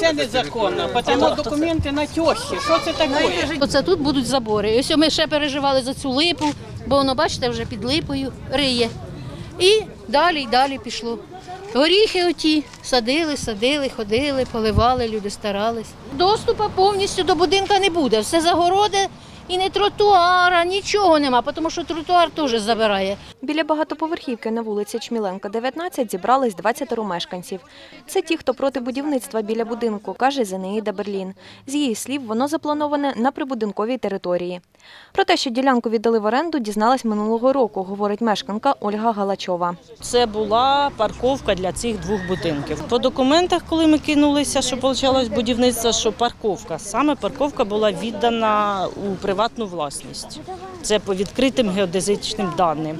Це незаконно, тому документи на тещі. Що це таке? Оце тут будуть забори. Ось ми ще переживали за цю липу, бо воно, бачите, вже під липою риє. І далі, і далі пішло. Горіхи оті садили, садили, ходили, поливали, люди старались. Доступу повністю до будинка не буде. Все загороди і не тротуара, нічого нема, тому що тротуар теж забирає. Біля багатоповерхівки на вулиці Чміленко, 19, зібрались 20 мешканців. Це ті, хто проти будівництва біля будинку, каже Зенеїда Берлін. З її слів, воно заплановане на прибудинковій території. Про те, що ділянку віддали в оренду, дізналась минулого року, говорить мешканка Ольга Галачова. Це була парковка для цих двох будинків. По документах, коли ми кинулися, що почалось будівництво, що парковка, саме парковка була віддана у приватну власність. Це по відкритим геодезичним даним.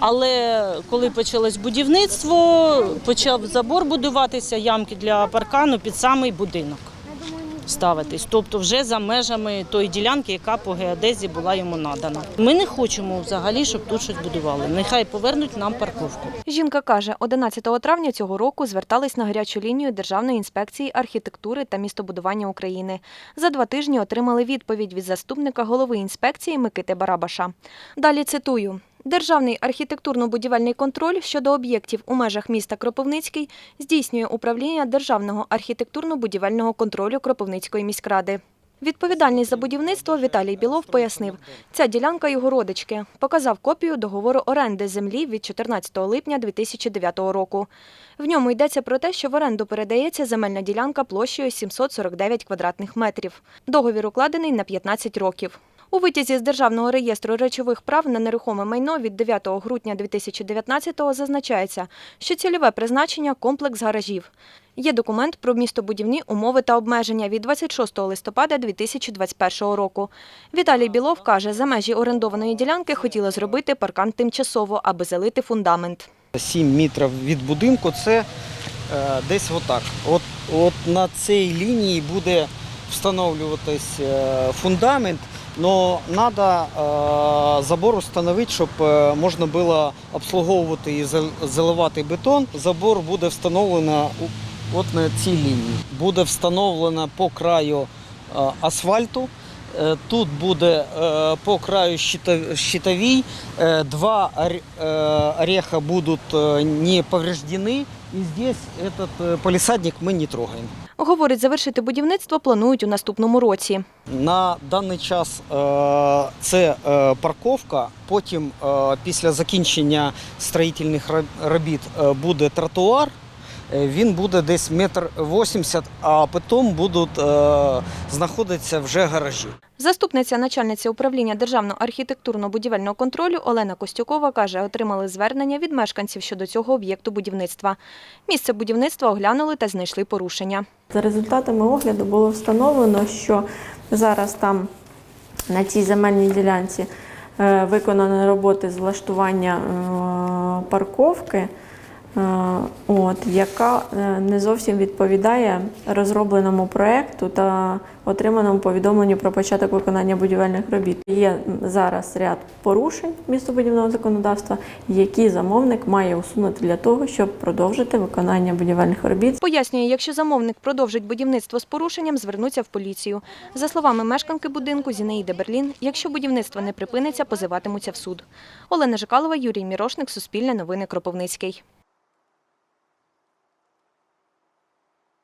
Але коли почалось будівництво, почав забор будуватися, ямки для паркану під самий будинок ставитись, тобто вже за межами тої ділянки, яка по геодезі була йому надана. Ми не хочемо взагалі, щоб тут щось будували. Нехай повернуть нам парковку. Жінка каже, 11 травня цього року звертались на гарячу лінію Державної інспекції архітектури та містобудування України. За два тижні отримали відповідь від заступника голови інспекції Микити Барабаша. Далі цитую. Державний архітектурно-будівельний контроль щодо об'єктів у межах міста Кропивницький здійснює управління Державного архітектурно-будівельного контролю Кропивницької міськради. Відповідальний за будівництво Віталій Білов пояснив, ця ділянка його родички. Показав копію договору оренди землі від 14 липня 2009 року. В ньому йдеться про те, що в оренду передається земельна ділянка площею 749 квадратних метрів. Договір укладений на 15 років. У витязі з Державного реєстру речових прав на нерухоме майно від 9 грудня 2019-го зазначається, що цільове призначення – комплекс гаражів. Є документ про містобудівні умови та обмеження від 26 листопада 2021 року. Віталій Білов каже, за межі орендованої ділянки хотіли зробити паркан тимчасово, аби залити фундамент. 7 метрів від будинку це е, десь отак. От, от на цій лінії буде встановлюватись е, фундамент, але треба е, забор встановити, щоб е, можна було обслуговувати і зал- заливати бетон. Забор буде встановлено у- от на цій лінії. Буде встановлено по краю е, асфальту. Е, Тут буде е, по краю щитов- щитовій, Э, Два ор- э, ореха будут э, не повреждены. И здесь этот э, полисадник мы не трогаем. Говорить, завершити будівництво планують у наступному році. На даний час е, це е, парковка. Потім, е, після закінчення строїтельних роб- робіт, буде тротуар. Е, Він буде десь метр вісімдесят, а потім будуть е, знаходитися вже гаражі. Заступниця начальниці управління Державного архітектурно-будівельного контролю Олена Костюкова каже, отримали звернення від мешканців щодо цього об'єкту будівництва. Місце будівництва оглянули та знайшли порушення. За результатами огляду було встановлено, що зараз там на цій земельній ділянці е, виконані роботи з влаштування е, парковки, от, яка е, не зовсім відповідає розробленому проєкту та отриманому повідомленню про початок виконання будівельних робіт. Є зараз ряд порушень містобудівного законодавства, які замовник має усунути для того, щоб продовжити виконання будівельних робіт Пояснює, якщо замовник продовжить будівництво з порушенням, звернуться в поліцію. За словами мешканки будинку Зінеїди Берлін, якщо будівництво не припиниться, позиватимуться в суд. Олена Жикалова, Юрій Мірошник, Суспільне новини Кропивницький.